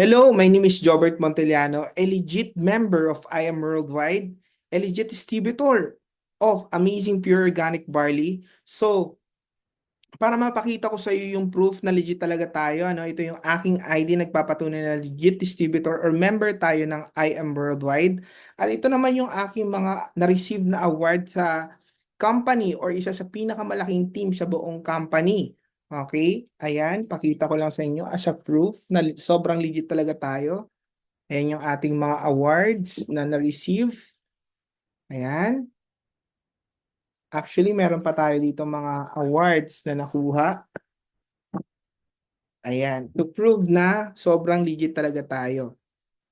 Hello, my name is Jobert Monteliano, a legit member of I Am Worldwide, a legit distributor of Amazing Pure Organic Barley. So, para mapakita ko sa iyo yung proof na legit talaga tayo, ano, ito yung aking ID nagpapatunay na legit distributor or member tayo ng I Am Worldwide. At ito naman yung aking mga na-receive na award sa company or isa sa pinakamalaking team sa buong company. Okay? Ayan, pakita ko lang sa inyo as a proof na sobrang legit talaga tayo. Ayan yung ating mga awards na na-receive. Ayan. Actually, meron pa tayo dito mga awards na nakuha. Ayan, to prove na sobrang legit talaga tayo.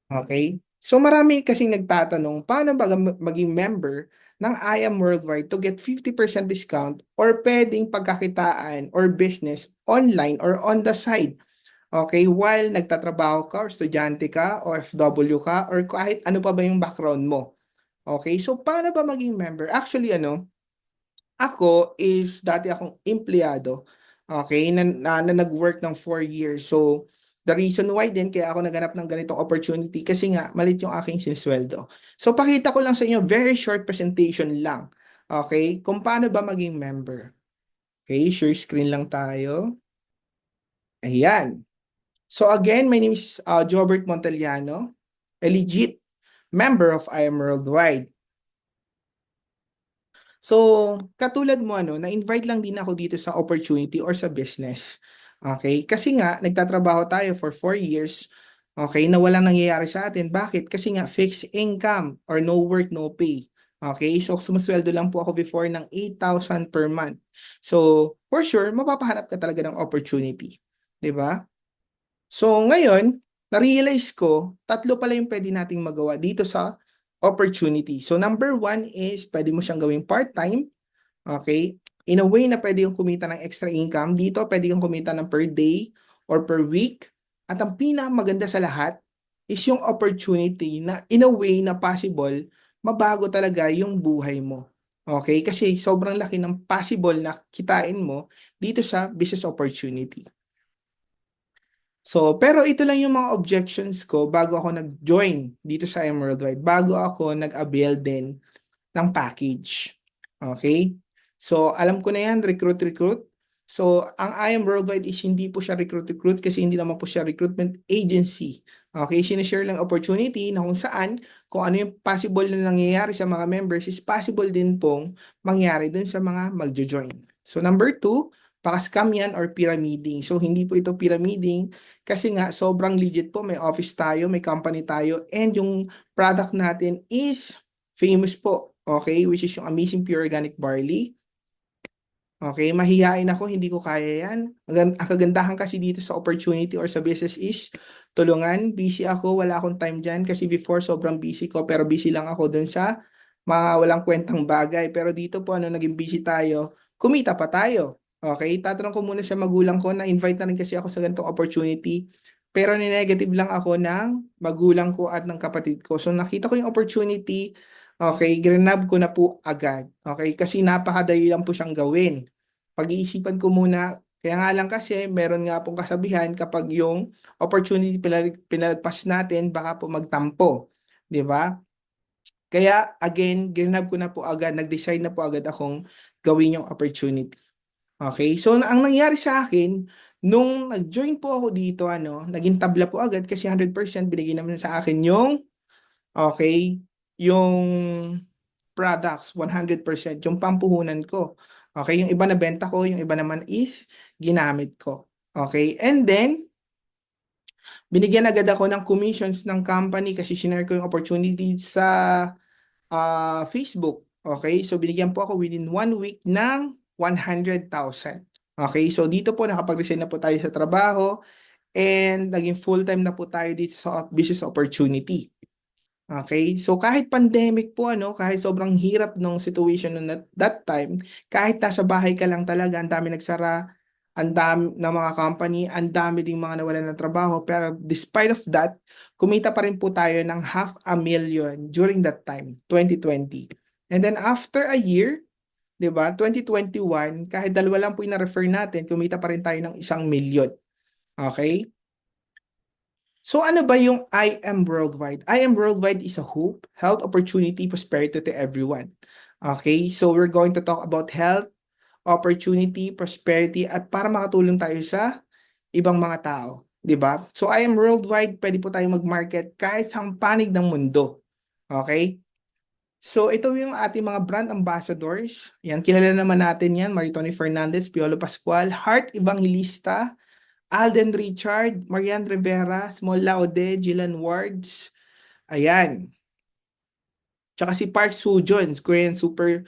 Okay? So marami kasing nagtatanong, paano ba maging member ng I Am Worldwide to get 50% discount or pwedeng pagkakitaan or business online or on the side. Okay, while nagtatrabaho ka or estudyante ka o FW ka or kahit ano pa ba yung background mo. Okay, so paano ba maging member? Actually, ano, ako is dati akong empleyado. Okay, na, na, na nag-work ng 4 years. So, the reason why din kaya ako naganap ng ganitong opportunity kasi nga malit yung aking sinisweldo. So pakita ko lang sa inyo very short presentation lang. Okay? Kung paano ba maging member. Okay, share screen lang tayo. Ayan. So again, my name is uh, Jobert Monteliano, a legit member of I Am Worldwide. So, katulad mo ano, na-invite lang din ako dito sa opportunity or sa business. Okay? Kasi nga, nagtatrabaho tayo for 4 years. Okay? Na walang nangyayari sa atin. Bakit? Kasi nga, fixed income or no work, no pay. Okay? So, sumusweldo lang po ako before ng 8,000 per month. So, for sure, mapapahanap ka talaga ng opportunity. ba? So, ngayon, na-realize ko, tatlo pala yung pwede nating magawa dito sa opportunity. So, number one is, pwede mo siyang gawing part-time. Okay? In a way na pwede kang kumita ng extra income. Dito, pwede kang kumita ng per day or per week. At ang pinakamaganda sa lahat is yung opportunity na in a way na possible, mabago talaga yung buhay mo. Okay? Kasi sobrang laki ng possible na kitain mo dito sa business opportunity. So, pero ito lang yung mga objections ko bago ako nag-join dito sa M Worldwide, bago ako nag-avail din ng package. Okay? So, alam ko na yan, recruit, recruit. So, ang I Am Worldwide is hindi po siya recruit, recruit kasi hindi naman po siya recruitment agency. Okay? Sinishare lang opportunity na kung saan, kung ano yung possible na nangyayari sa mga members is possible din pong mangyari dun sa mga magjo-join. So, number two, paka-scam yan or pyramiding. So, hindi po ito pyramiding kasi nga sobrang legit po. May office tayo, may company tayo, and yung product natin is famous po. Okay? Which is yung Amazing Pure Organic Barley. Okay, mahihain ako, hindi ko kaya yan. Ang, ang kagandahan kasi dito sa opportunity or sa business is tulungan, busy ako, wala akong time dyan kasi before sobrang busy ko pero busy lang ako dun sa mga walang kwentang bagay. Pero dito po, ano, naging busy tayo, kumita pa tayo. Okay, tatanong ko muna sa magulang ko, na-invite na rin kasi ako sa ganitong opportunity. Pero ni-negative lang ako ng magulang ko at ng kapatid ko. So nakita ko yung opportunity, Okay, grinab ko na po agad. Okay, kasi napakadali lang po siyang gawin. Pag-iisipan ko muna, kaya nga lang kasi meron nga pong kasabihan kapag yung opportunity pinal- pinalagpas natin, baka po magtampo. Di ba? Kaya again, grinab ko na po agad, nag-decide na po agad akong gawin yung opportunity. Okay, so ang nangyari sa akin, nung nag-join po ako dito, ano, naging tabla po agad kasi 100% binigay naman sa akin yung, okay, yung products 100% yung pampuhunan ko. Okay, yung iba na benta ko, yung iba naman is ginamit ko. Okay, and then binigyan agad ako ng commissions ng company kasi shinare ko yung opportunity sa uh, Facebook. Okay, so binigyan po ako within one week ng 100,000. Okay, so dito po nakapag-resign na po tayo sa trabaho and naging full-time na po tayo dito sa business opportunity. Okay? So kahit pandemic po ano, kahit sobrang hirap ng situation noon that, that time, kahit nasa bahay ka lang talaga, ang dami nagsara, ang dami ng mga company, ang dami ding mga nawalan ng trabaho, pero despite of that, kumita pa rin po tayo ng half a million during that time, 2020. And then after a year, 'di ba? 2021, kahit dalawa lang po yung na-refer natin, kumita pa rin tayo ng isang milyon. Okay? So ano ba yung I am worldwide? I am worldwide is a hope, health, opportunity, prosperity to everyone. Okay, so we're going to talk about health, opportunity, prosperity, at para makatulong tayo sa ibang mga tao. ba? So I am worldwide, pwede po tayo mag-market kahit sa panig ng mundo. Okay? So ito yung ating mga brand ambassadors. Yan, kilala naman natin yan. Maritoni Fernandez, Piolo Pascual, Heart Evangelista, Alden Richard, Marian Rivera, Small Laude, Gillian Wards. Ayan. Tsaka si Park Soo-joon, Korean super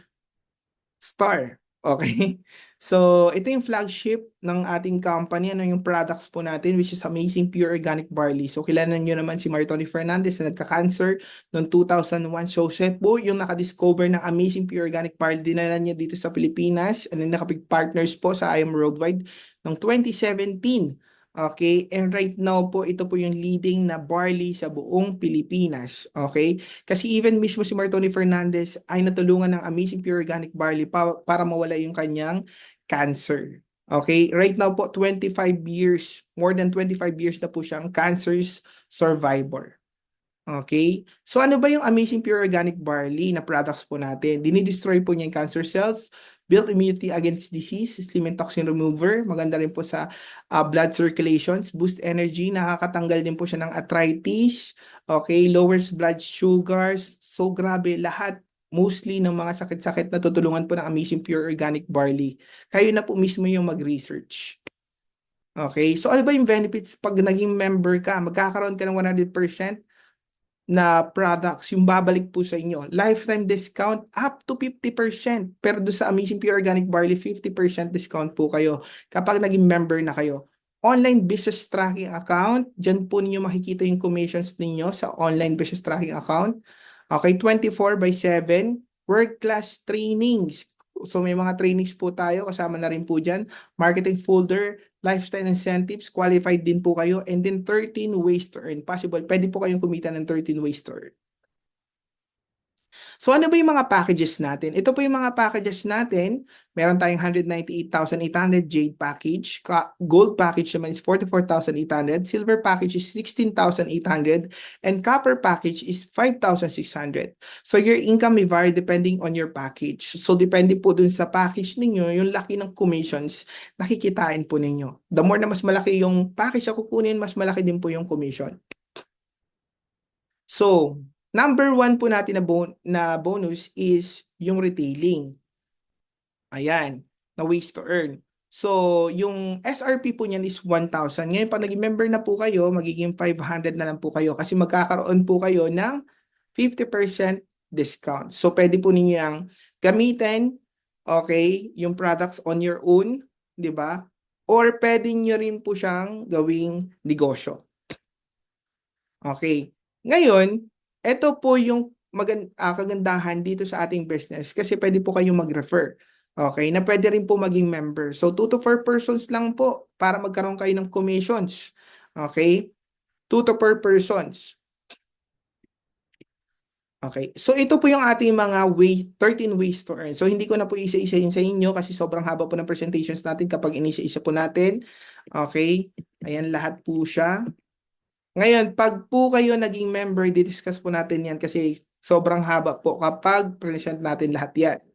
star. Okay? So, ito yung flagship ng ating company. Ano yung products po natin, which is Amazing Pure Organic Barley. So, kilala nyo naman si Maritoni Fernandez na nagka-cancer noong 2001. So, siya po yung nakadiscover ng Amazing Pure Organic Barley. Dinala niya dito sa Pilipinas. And then nakapag-partners po sa I Am Worldwide noong 2017. Okay, and right now po, ito po yung leading na barley sa buong Pilipinas. Okay, kasi even mismo si Martoni Fernandez ay natulungan ng Amazing Pure Organic Barley pa para mawala yung kanyang cancer. Okay, right now po, 25 years, more than 25 years na po siyang cancer survivor. Okay? So ano ba yung Amazing Pure Organic Barley na products po natin? Dinidestroy po niya yung cancer cells, build immunity against disease, slim and toxin remover, maganda rin po sa uh, blood circulations, boost energy, nakakatanggal din po siya ng arthritis, okay, lowers blood sugars, so grabe, lahat mostly ng mga sakit-sakit na tutulungan po ng Amazing Pure Organic Barley. Kayo na po mismo yung mag-research. Okay, so ano ba yung benefits pag naging member ka? Magkakaroon ka ng 100% na products yung babalik po sa inyo. Lifetime discount up to 50%. Pero do sa Amazing Pure Organic Barley, 50% discount po kayo kapag naging member na kayo. Online business tracking account, dyan po ninyo makikita yung commissions ninyo sa online business tracking account. Okay, 24 by 7. World class trainings. So may mga trainings po tayo, kasama na rin po dyan. Marketing folder, lifestyle incentives, qualified din po kayo, and then 13 ways to earn. Possible, pwede po kayong kumita ng 13 ways to earn. So ano ba yung mga packages natin? Ito po yung mga packages natin. Meron tayong 198,800 Jade package. Gold package naman is 44,800. Silver package is 16,800. And copper package is 5,600. So your income may vary depending on your package. So depende po dun sa package ninyo, yung laki ng commissions, nakikitain po ninyo. The more na mas malaki yung package na kukunin, mas malaki din po yung commission. So, Number one po natin na, bon na bonus is yung retailing. Ayan, na ways to earn. So, yung SRP po niyan is 1,000. Ngayon, pag naging member na po kayo, magiging 500 na lang po kayo kasi magkakaroon po kayo ng 50% discount. So, pwede po ninyang gamitin, okay, yung products on your own, di ba? Or pwede nyo rin po siyang gawing negosyo. Okay. Ngayon, ito po yung magand uh, kagandahan dito sa ating business kasi pwede po kayong mag-refer. Okay, na pwede rin po maging member. So 2 to 4 persons lang po para magkaroon kayo ng commissions. Okay? 2 to 4 persons. Okay. So ito po yung ating mga way 13 ways to earn. So hindi ko na po isa-isahin sa inyo kasi sobrang haba po ng presentations natin kapag inisa-isa po natin. Okay? Ayan lahat po siya. Ngayon, pag po kayo naging member, didiscuss po natin yan kasi sobrang haba po kapag present natin lahat yan.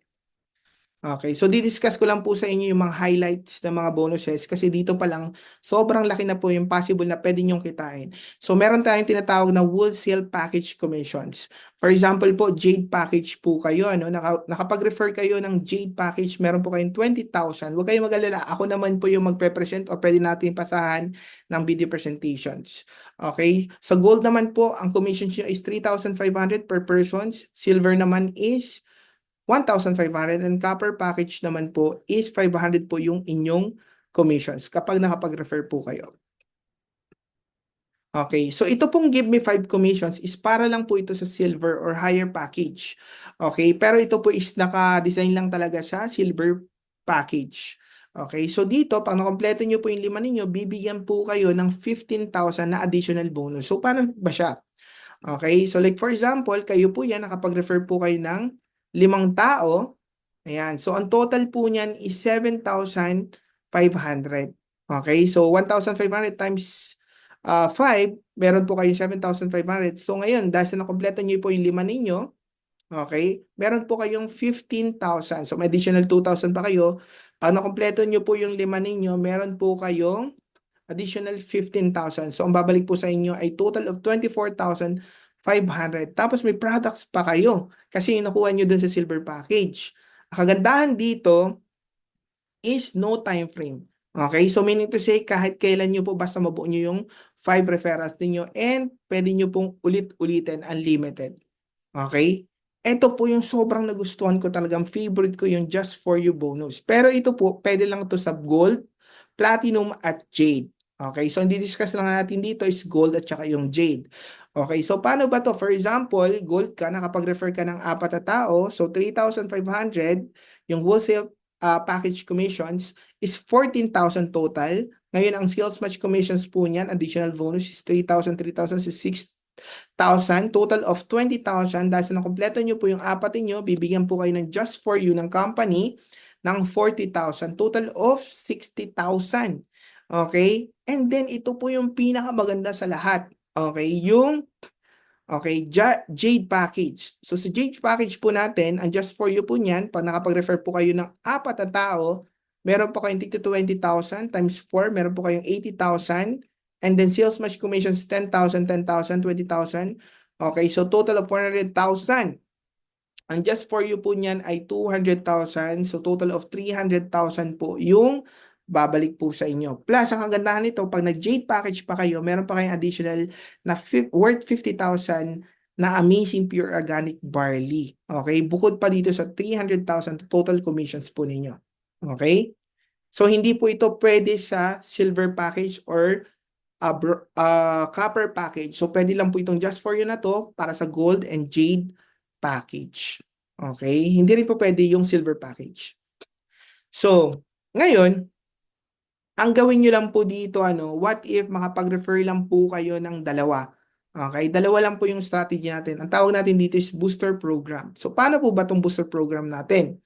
Okay, so di-discuss ko lang po sa inyo yung mga highlights ng mga bonuses kasi dito pa lang sobrang laki na po yung possible na pwede nyong kitain. So meron tayong tinatawag na wholesale package commissions. For example po, Jade package po kayo, ano, naka, nakapag-refer kayo ng Jade package, meron po kayong 20,000. Huwag kayong mag-alala, ako naman po yung magpe-present o pwede natin pasahan ng video presentations. Okay, sa so gold naman po, ang commission nyo is 3,500 per persons. Silver naman is 1,500 and copper package naman po is 500 po yung inyong commissions kapag nakapag-refer po kayo. Okay, so ito pong give me 5 commissions is para lang po ito sa silver or higher package. Okay, pero ito po is naka-design lang talaga sa silver package. Okay, so dito, pag nakompleto nyo po yung lima ninyo, bibigyan po kayo ng 15,000 na additional bonus. So, paano ba siya? Okay, so like for example, kayo po yan, nakapag-refer po kayo ng limang tao. Ayan. So, ang total po niyan is 7,500. Okay? So, 1,500 times ah 5, meron po kayong 7,500. So ngayon, dahil sa nakompleto niyo po yung lima ninyo, okay, meron po kayong 15,000. So may additional 2,000 pa kayo. Pag nakompleto niyo po yung lima ninyo, meron po kayong additional 15,000. So ang babalik po sa inyo ay total of 24,500. Tapos may products pa kayo kasi nakuha nyo dun sa silver package. Ang kagandahan dito is no time frame. Okay? So meaning to say, kahit kailan nyo po basta mabuo nyo yung 5 referrals ninyo and pwede nyo pong ulit-ulitin unlimited. Okay? Ito po yung sobrang nagustuhan ko talagang favorite ko yung just for you bonus. Pero ito po, pwede lang to sa gold, platinum at jade. Okay, so hindi discuss lang natin dito is gold at saka yung jade. Okay, so paano ba to? For example, gold ka, nakapag-refer ka ng apat na tao, so 3,500, yung wholesale uh, package commissions is 14,000 total. Ngayon, ang sales match commissions po niyan, additional bonus is 3,000, 3,000, is 6,000. Total of 20,000. Dahil sa nakompleto nyo po yung apat niyo, bibigyan po kayo ng just for you ng company ng 40,000. Total of 60,000. Okay? And then, ito po yung pinakamaganda sa lahat. Okay? Yung Okay, Ja- Jade Package. So sa Jade Package po natin, ang just for you po niyan, pag nakapag-refer po kayo ng apat na tao, meron po kayong tigto 20,000 times 4, meron po kayong 80,000. And then sales match commissions 10,000, 10,000, 20,000. Okay, so total of 400,000. Ang just for you po niyan ay 200,000. So total of 300,000 po yung babalik po sa inyo. Plus, ang kagandahan nito, pag nag-Jade package pa kayo, meron pa kayong additional na worth 50,000 na amazing pure organic barley. Okay? Bukod pa dito sa 300,000 total commissions po ninyo. Okay? So, hindi po ito pwede sa silver package or uh, uh, copper package. So, pwede lang po itong just for you na to para sa gold and jade package. Okay? Hindi rin po pwede yung silver package. So, ngayon, ang gawin nyo lang po dito, ano, what if makapag-refer lang po kayo ng dalawa? Okay, dalawa lang po yung strategy natin. Ang tawag natin dito is booster program. So, paano po ba itong booster program natin?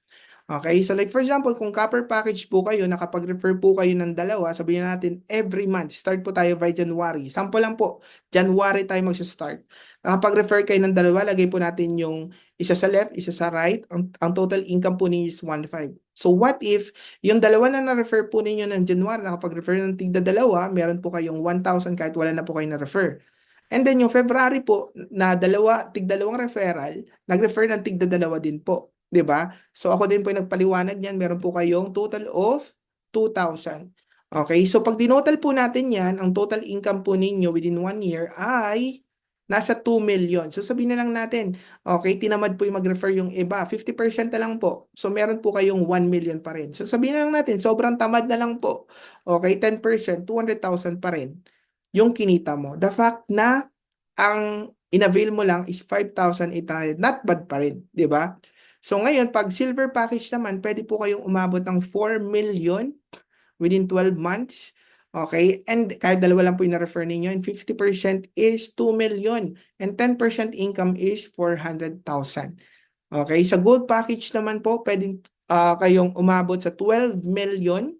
Okay, so like for example, kung copper package po kayo, nakapag-refer po kayo ng dalawa, sabihin natin every month, start po tayo by January. Sample lang po, January tayo mag-start. Nakapag-refer kayo ng dalawa, lagay po natin yung isa sa left, isa sa right. Ang, ang total income po ninyo is 1.5. So what if yung dalawa na na-refer po ninyo ng January, nakapag-refer ng tigda dalawa, meron po kayong 1,000 kahit wala na po kayo na-refer. And then yung February po na dalawa, tigdalawang referral, nag-refer ng tigda dalawa din po. 'Di ba? So ako din po yung nagpaliwanag niyan, meron po kayong total of 2,000. Okay, so pag dinotal po natin yan, ang total income po ninyo within one year ay nasa 2 million. So sabihin na lang natin, okay, tinamad po yung mag-refer yung iba, 50% na lang po. So meron po kayong 1 million pa rin. So sabihin na lang natin, sobrang tamad na lang po. Okay, 10%, 200,000 pa rin yung kinita mo. The fact na ang inavail mo lang is 5,800, not bad pa rin, di ba? So ngayon, pag silver package naman, pwede po kayong umabot ng 4 million within 12 months. Okay? And kahit dalawa lang po yung na-refer ninyo, and 50% is 2 million. And 10% income is 400,000. Okay? Sa gold package naman po, pwedeng uh, kayong umabot sa 12 million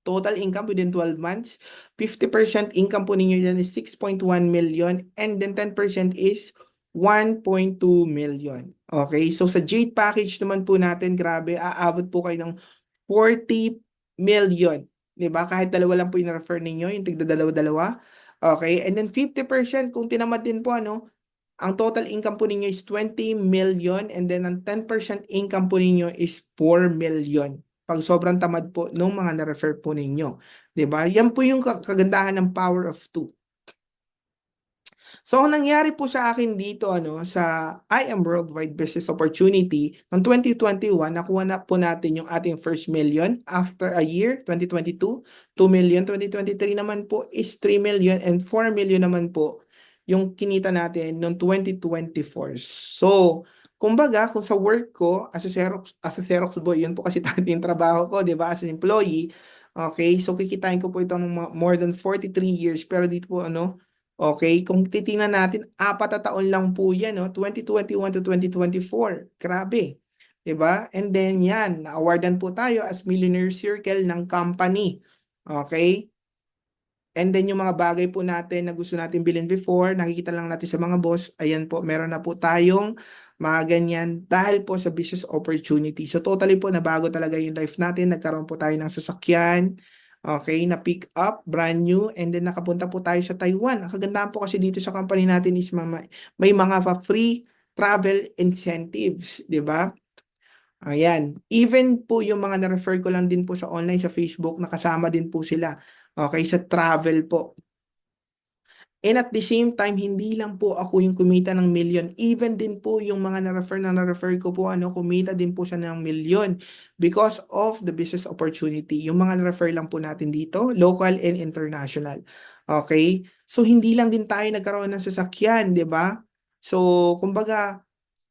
total income within 12 months. 50% income po ninyo yan is 6.1 million. And then 10% is 1.2 million. Okay, so sa Jade package naman po natin, grabe, aabot po kayo ng 40 million. 'Di ba? Kahit dalawa lang po yung refer ninyo, yung tigda dalawa-dalawa. Okay, and then 50% kung tinamad din po ano, ang total income po ninyo is 20 million and then ang 10% income po ninyo is 4 million. Pag sobrang tamad po nung mga na-refer po ninyo. 'Di ba? Yan po yung kagandahan ng power of 2. So, ang nangyari po sa akin dito ano, sa I Am Worldwide Business Opportunity, noong 2021, nakuha na po natin yung ating first million. After a year, 2022, 2 million. 2023 naman po is 3 million and 4 million naman po yung kinita natin noong 2024. So, kumbaga, kung sa work ko, as a Xerox, as a Xerox boy, yun po kasi yung trabaho ko, di ba, as an employee, okay, so kikitain ko po ito ng more than 43 years, pero dito po, ano, Okay, kung titingnan natin, apat na taon lang po yan, no? 2021 to 2024. Grabe. 'Di ba? And then yan, na-awardan po tayo as Millionaire Circle ng company. Okay? And then yung mga bagay po natin na gusto natin bilhin before, nakikita lang natin sa mga boss, ayan po, meron na po tayong mga ganyan dahil po sa business opportunity. So totally po nabago talaga yung life natin. Nagkaroon po tayo ng sasakyan, okay, na pick up, brand new, and then nakapunta po tayo sa Taiwan. Ang kagandahan po kasi dito sa company natin is may, may mga free travel incentives, di ba? Ayan. Even po yung mga na-refer ko lang din po sa online sa Facebook, nakasama din po sila. Okay, sa travel po. And at the same time, hindi lang po ako yung kumita ng million. Even din po yung mga na-refer na na-refer ko po, ano, kumita din po siya ng million because of the business opportunity. Yung mga na-refer lang po natin dito, local and international. Okay? So, hindi lang din tayo nagkaroon ng sasakyan, di ba? So, kumbaga,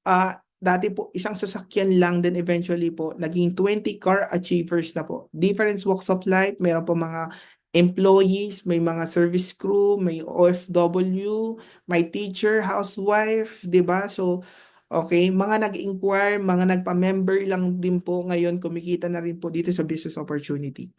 ah dati po isang sasakyan lang then eventually po naging 20 car achievers na po. Different walks of life, meron po mga employees, may mga service crew, may OFW, may teacher, housewife, 'di ba? So okay, mga nag-inquire, mga nagpa-member lang din po ngayon kumikita na rin po dito sa business opportunity.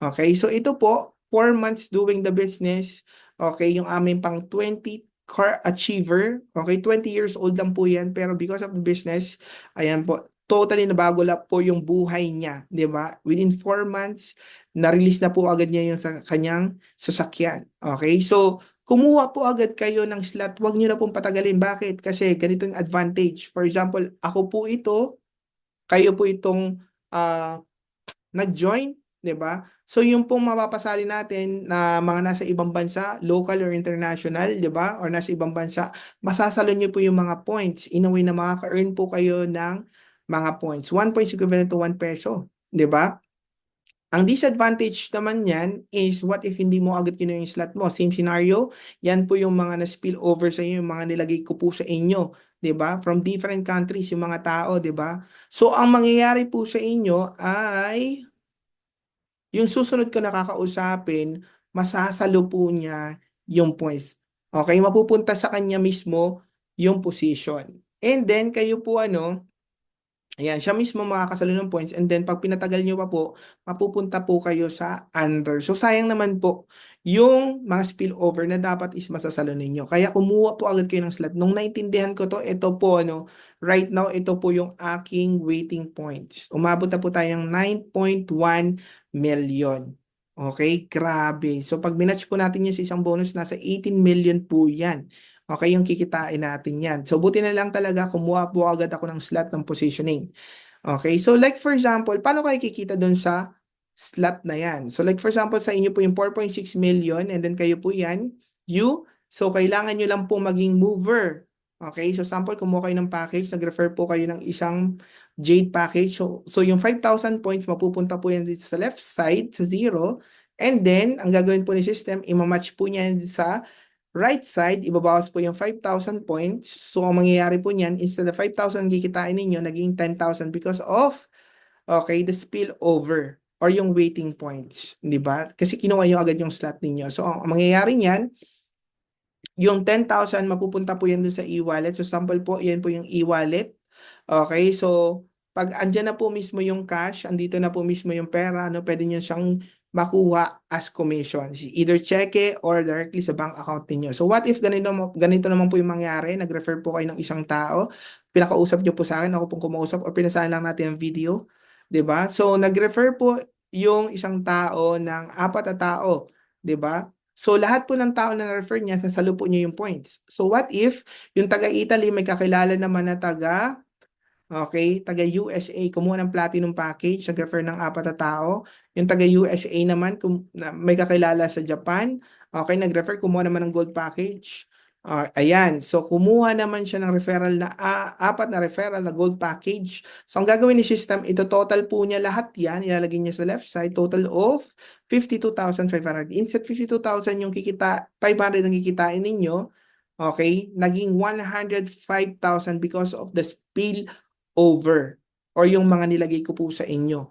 Okay, so ito po 4 months doing the business. Okay, yung aming pang 20 car achiever. Okay, 20 years old lang po yan. Pero because of the business, ayan po, totally nabago lang po yung buhay niya. di ba Within 4 months, na-release na po agad niya yung sa kanyang sasakyan. Okay, so kumuha po agad kayo ng slot. Huwag niyo na pong patagalin. Bakit? Kasi ganito yung advantage. For example, ako po ito, kayo po itong uh, nag-join, 'di ba? So yung pong mapapasali natin na mga nasa ibang bansa, local or international, 'di ba? Or nasa ibang bansa, masasalo niyo po yung mga points. In a way na makaka-earn po kayo ng mga points. 1 points equivalent to 1 peso, 'di ba? Ang disadvantage naman niyan is what if hindi mo agad kinuha yung slot mo? Same scenario, yan po yung mga na-spill over sa inyo, yung mga nilagay ko po sa inyo, 'di ba? From different countries yung mga tao, 'di ba? So ang mangyayari po sa inyo ay yung susunod ko nakakausapin, masasalo po niya yung points. Okay, mapupunta sa kanya mismo yung position. And then, kayo po ano, Ayan, siya mismo makakasalo ng points and then pag pinatagal nyo pa po, mapupunta po kayo sa under. So sayang naman po yung mga spillover na dapat is masasalo ninyo. Kaya kumuha po agad kayo ng slot. Nung naintindihan ko to, ito po ano, right now ito po yung aking waiting points. Umabot na po tayong 9.1 million. Okay, grabe. So pag minatch po natin yan sa isang bonus, nasa 18 million po yan. Okay, yung kikitain natin yan. So, buti na lang talaga kumuha po agad ako ng slot ng positioning. Okay, so like for example, paano kayo kikita doon sa slot na yan? So like for example, sa inyo po yung 4.6 million and then kayo po yan, you, so kailangan nyo lang po maging mover. Okay, so sample, kumuha kayo ng package, nag-refer po kayo ng isang Jade package. So, so yung 5,000 points, mapupunta po yan dito sa left side, sa zero. And then, ang gagawin po ni system, imamatch po niya sa right side, ibabawas po yung 5,000 points. So, ang mangyayari po niyan, instead of 5,000 kikitain ninyo, naging 10,000 because of, okay, the spillover or yung waiting points. Di ba? Kasi kinuha nyo agad yung slot ninyo. So, ang mangyayari niyan, yung 10,000 mapupunta po yan dun sa e-wallet. So, sample po, yan po yung e-wallet. Okay, so, pag andyan na po mismo yung cash, andito na po mismo yung pera, ano, pwede nyo siyang makuha as commission. Either cheque or directly sa bank account niyo. So what if ganito, ganito naman po yung mangyari, nag-refer po kayo ng isang tao, pinakausap niyo po sa akin, ako pong kumausap o pinasahan lang natin ang video, ba? So nag-refer po yung isang tao ng apat na tao, ba? So lahat po ng tao na na-refer niya, sasalo po niyo yung points. So what if yung taga-Italy may kakilala naman na taga Okay, taga USA, kumuha ng platinum package, nag-refer ng apat na tao. Yung taga USA naman, kum, na, may kakilala sa Japan, okay, nag-refer, kumuha naman ng gold package. Uh, ayan, so kumuha naman siya ng referral na uh, apat na referral na gold package. So ang gagawin ni system, ito total po niya lahat yan, ilalagay niya sa left side, total of 52,500. Instead 52,000 yung kikita, 500 ang kikitain ninyo, okay, naging 105,000 because of the spill over or yung mga nilagay ko po sa inyo.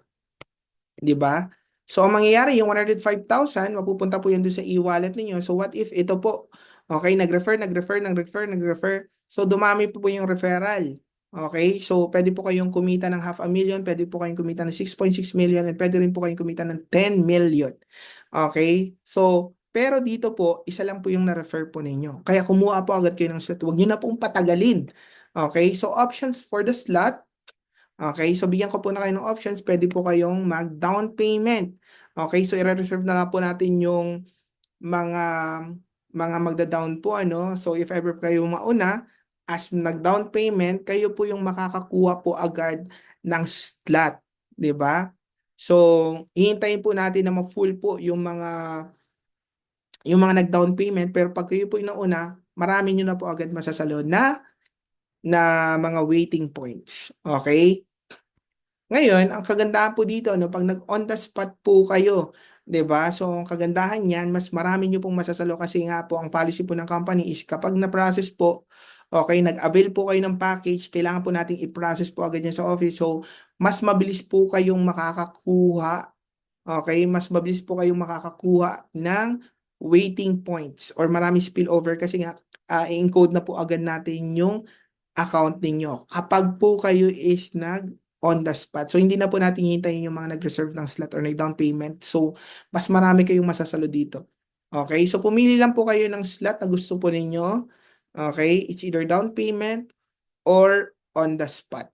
'Di ba? So ang mangyayari yung 105,000 mapupunta po yan doon sa e-wallet niyo. So what if ito po okay, nag-refer, nag-refer, nag-refer, nag-refer. So dumami po po yung referral. Okay? So pwede po kayong kumita ng half a million, pwede po kayong kumita ng 6.6 million, and pwede rin po kayong kumita ng 10 million. Okay? So Pero dito po, isa lang po yung na-refer po ninyo. Kaya kumuha po agad kayo ng slot. Huwag nyo na pong patagalin. Okay, so options for the slot. Okay, so bigyan ko po na kayo ng options. Pwede po kayong mag-down payment. Okay, so i-reserve na lang po natin yung mga mga magda-down po ano. So if ever kayo mauna, as nag-down payment, kayo po yung makakakuha po agad ng slot, 'di ba? So, hihintayin po natin na ma-full po yung mga yung mga nag-down payment pero pag kayo po yung nauna, marami nyo na po agad masasalo na na mga waiting points. Okay? Ngayon, ang kagandahan po dito, no, pag nag-on the spot po kayo, 'di ba? So, ang kagandahan niyan, mas marami niyo pong masasalo kasi nga po ang policy po ng company is kapag na-process po, okay, nag-avail po kayo ng package, kailangan po nating i-process po agad yan sa office. So, mas mabilis po kayong makakakuha, okay? Mas mabilis po kayong makakakuha ng waiting points or marami spillover kasi nga ah, i-encode na po agad natin yung account ninyo. Kapag po kayo is nag on the spot. So, hindi na po natin hintayin yung mga nag-reserve ng slot or nag-down payment. So, mas marami kayong masasalo dito. Okay? So, pumili lang po kayo ng slot na gusto po ninyo. Okay? It's either down payment or on the spot.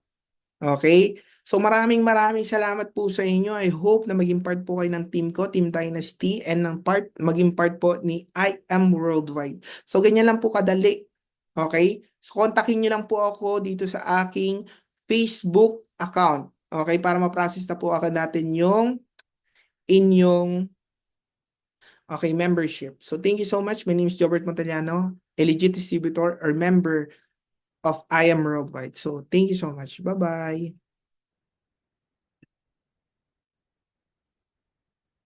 Okay? So, maraming maraming salamat po sa inyo. I hope na maging part po kayo ng team ko, Team Dynasty, and ng part, maging part po ni I Am Worldwide. So, ganyan lang po kadali. Okay? So, kontakin nyo lang po ako dito sa aking Facebook account. Okay, para ma-process na po agad natin yung inyong okay, membership. So thank you so much. My name is Jobert Montellano, a legit distributor or member of I Am Worldwide. So thank you so much. Bye-bye.